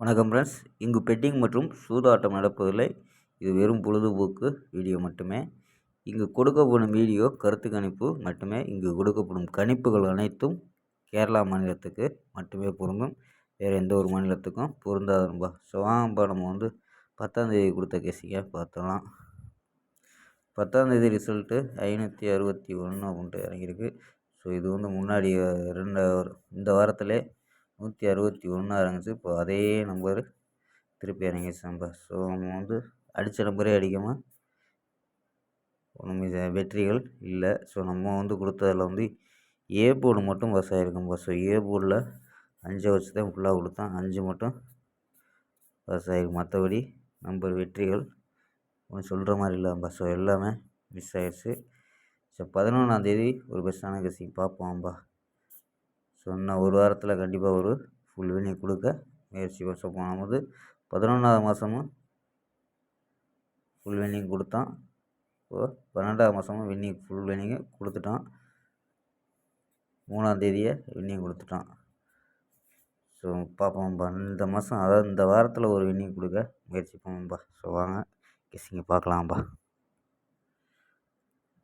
வணக்கம் ஃப்ரெண்ட்ஸ் இங்கு பெட்டிங் மற்றும் சூதாட்டம் நடப்பதில்லை. இது வெறும் பொழுதுபோக்கு வீடியோ மட்டுமே. இங்கு கொடுக்கப்படும் வீடியோ கருத்து கணிப்பு மட்டுமே. இங்கு கொடுக்கப்படும் கணிப்புகள் அனைத்தும் கேரளா மாநிலத்துக்கு மட்டுமே பொருந்தும். வேறு எந்த ஒரு மாநிலத்துக்கும் பொருந்தாது நண்பா. ஸோ வாங்கப்பா நம்ம வந்து பத்தாந்தேதி கொடுத்த கேசிங்க பார்த்தலாம் பத்தாந்தேதி ரிசல்ட்டு ஐநூற்றி அறுபத்தி ஒன்று அப்படின்ட்டு இறங்கியிருக்கு. ஸோ இது வந்து முன்னாடி ரெண்டு இந்த வாரத்திலே நூற்றி அறுபத்தி ஒன்றா இறங்குச்சு இப்போ அதே நம்பரு திருப்பி இறங்கிடுச்சு நம்பர் ஸோ நம்ம வந்து அடித்த நம்பரே அடிக்காமல் ஒன்றும் வெற்றிகள் இல்லை. ஸோ நம்ம வந்து கொடுத்ததில் வந்து ஏ போர்டு மட்டும் பஸ் ஆகிருக்கும் பஸ் ஸோ ஏ போர்டில் அஞ்சை வச்சு தான் ஃபுல்லாக கொடுத்தேன் அஞ்சு மட்டும் பஸ் ஆகிருக்கு மற்றபடி நம்பர் வெற்றிகள் ஒன்றும் சொல்கிற மாதிரி இல்லை ஸோ எல்லாமே மிஸ் ஆகிடுச்சு ஸோ பதினொன்றாந்தேதி ஒரு பெஸ்ட்டான கசிங் பார்ப்போம்பா ஸோ இன்னும் ஒரு வாரத்தில் கண்டிப்பாக ஒரு ஃபுல் வினிங் கொடுக்க முயற்சி வருஷம் போனபோது பதினொன்றாவது மாதமும் ஃபுல் வினிங் கொடுத்தான். இப்போது பன்னெண்டாவது மாதமும் வின்னிங் ஃபுல் வின்னிங்கை கொடுத்துட்டான். மூணாந்தேதியை வின்னிங் கொடுத்துட்டான். ஸோ பார்ப்போம்ப்பா இந்த மாதம் அதாவது இந்த வாரத்தில் ஒரு வின்னிங் கொடுக்க முயற்சி பண்ணுவோம்ப்பா ஸோ வாங்க கெஸிங்க பார்க்கலாம்ப்பா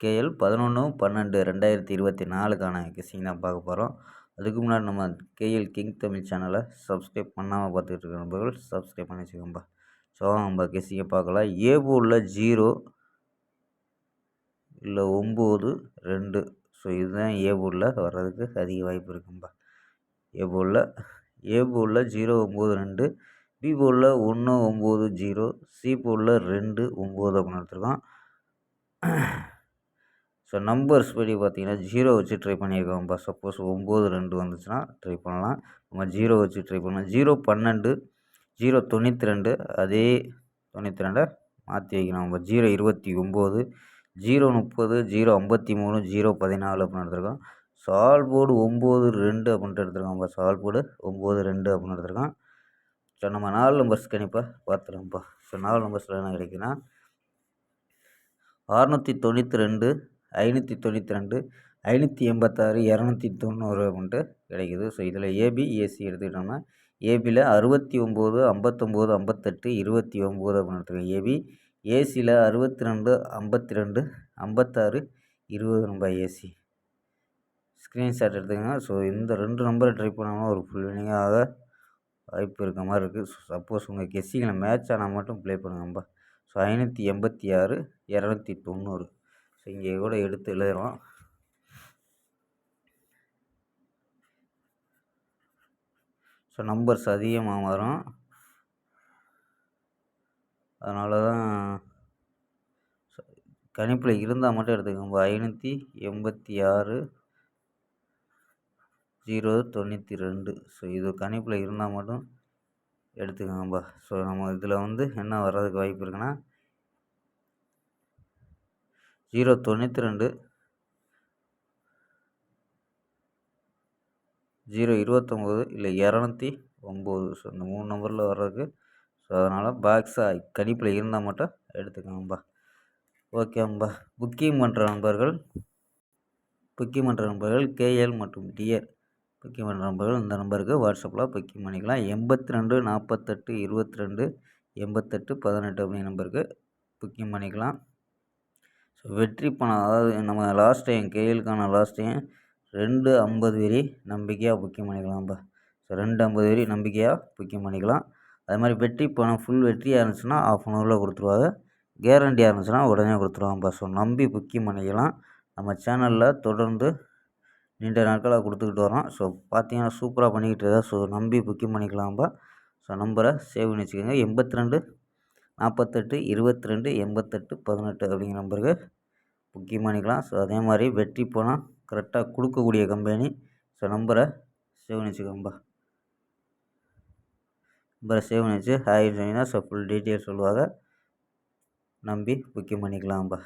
கேஎல் பதினொன்று பன்னெண்டு ரெண்டாயிரத்தி இருபத்தி நாலுக்கான கெஸிங் தான் பார்க்க போகிறோம் அதுக்கு முன்னாடி நம்ம கேஎல் கிங் தமிழ் சேனலை சப்ஸ்கிரைப் பண்ணாமல் பார்த்துக்கிட்டு இருக்க நண்பர்கள் சப்ஸ்கிரைப் பண்ணி வச்சுக்கோம்பா ஸோ நம்ம கெஸ்ஸிங்கை பார்க்கலாம். ஏ போர்டில் ஜீரோ இல்லை ஒம்பது ரெண்டு. ஸோ இதுதான் ஏ போர்டில் வர்றதுக்கு அதிக வாய்ப்பு இருக்கும்பா. ஏ போர்டில் ஏ போர்டில் ஜீரோ ஒம்பது ரெண்டு. பி போர்டில் ஒன்று ஒம்பது ஜீரோ. சி போர்டில் ரெண்டு ஒம்பது அப்படின்னு எடுத்துருக்கோம் ஸோ நம்பர்ஸ் படி பார்த்தீங்கன்னா ஜீரோ வச்சு ட்ரை பண்ணியிருக்கோம்ப்பா சப்போஸ் ஒம்பது ரெண்டு வந்துச்சுன்னா ட்ரை பண்ணலாம். நம்ம ஜீரோ வச்சு ட்ரை பண்ணலாம். ஜீரோ பன்னெண்டு ஜீரோ தொண்ணூற்றி ரெண்டு அதே தொண்ணூற்றி ரெண்டை மாற்றி வைக்கணும். நம்ம ஜீரோ இருபத்தி ஒம்பது ஜீரோ முப்பது ஜீரோ ஐம்பத்தி மூணு ஜீரோ பதினாலு அப்படின்னு எடுத்துருக்கோம். சால் போர்டு ஒம்பது ரெண்டு அப்படின்ட்டு எடுத்துருக்கோம். நம்ம சால் போர்டு ஒம்பது ரெண்டு அப்படின்னு எடுத்துருக்கோம். ஸோ நம்ம நாலு நம்பர்ஸ் கணிப்பாக பார்த்துருவோம்ப்பா ஸோ நாலு நம்பர்ஸில் என்ன கிடைக்குன்னா அறுநூற்றி தொண்ணூற்றி ரெண்டு ஐநூற்றி தொண்ணூற்றி ரெண்டு ஐநூற்றி எண்பத்தாறு இரநூத்தி தொண்ணூறு அப்படின்ட்டு கிடைக்குது. ஸோ இதில் ஏபி ஏசி e, எடுத்துக்கிட்டோம்னா ஏபியில் அறுபத்தி ஒம்பது ஐம்பத்தொம்போது ஐம்பத்தெட்டு இருபத்தி ஒம்பது அப்படின்னு எடுத்துக்கோங்க. ஏபி ஏசியில் அறுபத்தி ரெண்டு ஐம்பத்தி ரெண்டு ஐம்பத்தாறு இருபது ரூபாய் ஏசி ஸ்க்ரீன்ஷாட் எடுத்துக்கோங்க. ஸோ இந்த ரெண்டு நம்பரை ட்ரை பண்ணாமல் ஒரு ஃபுல் வினிங்காக வாய்ப்பு இருக்க மாதிரி இருக்குது சப்போஸ் உங்கள் கெஸ்ஸிங்கில் மேட்ச் ஆனால் மட்டும் ப்ளே பண்ணுங்கம்பா ஸோ ஐநூற்றி எண்பத்தி ஆறு இரநூத்தி தொண்ணூறு. ஸோ இங்கே கூட எடுத்து எழுதுகிறோம் ஸோ நம்பர்ஸ் அதிகமாக வரும். அதனால தான் கணிப்பில் இருந்தால் மட்டும் எடுத்துக்கோங்க. ஐநூற்றி எண்பத்தி ஆறு ஜீரோ தொண்ணூற்றி ரெண்டு. ஸோ இது கணிப்பில் இருந்தால் மட்டும் எடுத்துக்கோங்கப்பா. ஸோ நம்ம இதில் வந்து என்ன வர்றதுக்கு வாய்ப்பு இருக்குன்னா ஜீரோ தொண்ணூற்றி ரெண்டு ஜீரோ இருபத்தொம்போது இல்லை இரநூத்தி ஒம்பது. ஸோ இந்த மூணு நம்பரில் வர்றதுக்கு ஸோ அதனால் பாக்ஸா கணிப்பில் இருந்தால் மட்டும் எடுத்துக்கோங்கப்பா ஓகேம்பா புக்கிங் பண்ணுற நண்பர்கள் புக்கிங் பண்ணுற நண்பர்கள் கேஎல் மற்றும் டிஆர் புக்கிங் பண்ணுற நம்பர்கள் இந்த நம்பருக்கு வாட்ஸ்அப்பில் புக்கிங் பண்ணிக்கலாம். எண்பத்தி ரெண்டு நாற்பத்தெட்டு இருபத்தி ரெண்டு எண்பத்தெட்டு பதினெட்டு அப்படிங்கிற நம்பருக்கு புக்கிங் பண்ணிக்கலாம். ஸோ வெற்றி பணம் அதாவது நம்ம லாஸ்ட் டைம் கேஎலுக்கான லாஸ்ட் டைம் ரெண்டு ஐம்பது வரி நம்பிக்கையாக புக்கிங் பண்ணிக்கலாம்ப்பா ஸோ ரெண்டு ஐம்பது வரி நம்பிக்கையாக புக்கிங் பண்ணிக்கலாம். அது மாதிரி வெற்றி பணம் ஃபுல் வெற்றியாக இருந்துச்சுன்னா ஆஃப் அன் ஹவரில் கொடுத்துருவாங்க. கேரண்டியாக இருந்துச்சுன்னா உடனே கொடுத்துருவாங்கப்பா ஸோ நம்பி புக்கிங் பண்ணிக்கலாம். நம்ம சேனலில் தொடர்ந்து நீண்ட நாட்களாக கொடுத்துக்கிட்டு வரோம் ஸோ பார்த்தீங்கன்னா சூப்பராக பண்ணிக்கிட்டு இருக்கா. ஸோ நம்பி புக்கிங் பண்ணிக்கலாம்ப்பா ஸோ நம்பரை சேவ் பண்ணி வச்சுக்கோங்க. எண்பத்தி ரெண்டு நாற்பத்தெட்டு இருபத்தி ரெண்டு எண்பத்தெட்டு பதினெட்டு அப்படிங்கிற நம்பருக்கு புக்கிங் பண்ணிக்கலாம் ஸோ அதே மாதிரி வெற்றி போனால் கரெக்டாக கொடுக்கக்கூடிய கம்பெனி. ஸோ நம்பரை சேவ் பண்ணி வச்சுக்கோம்பா நம்பரை சேவ் பண்ணி வச்சு ஹாய் சொன்னீங்கன்னா ஸோ ஃபுல் டீட்டெயில் சொல்லுவாங்க. நம்பி புக்கிங் பண்ணிக்கலாம்பா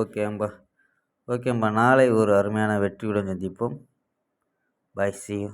ஓகேம்பா ஓகேம்பா நாளை ஒரு அருமையான வெற்றியுடன் சந்திப்போம். பாய் சி யூ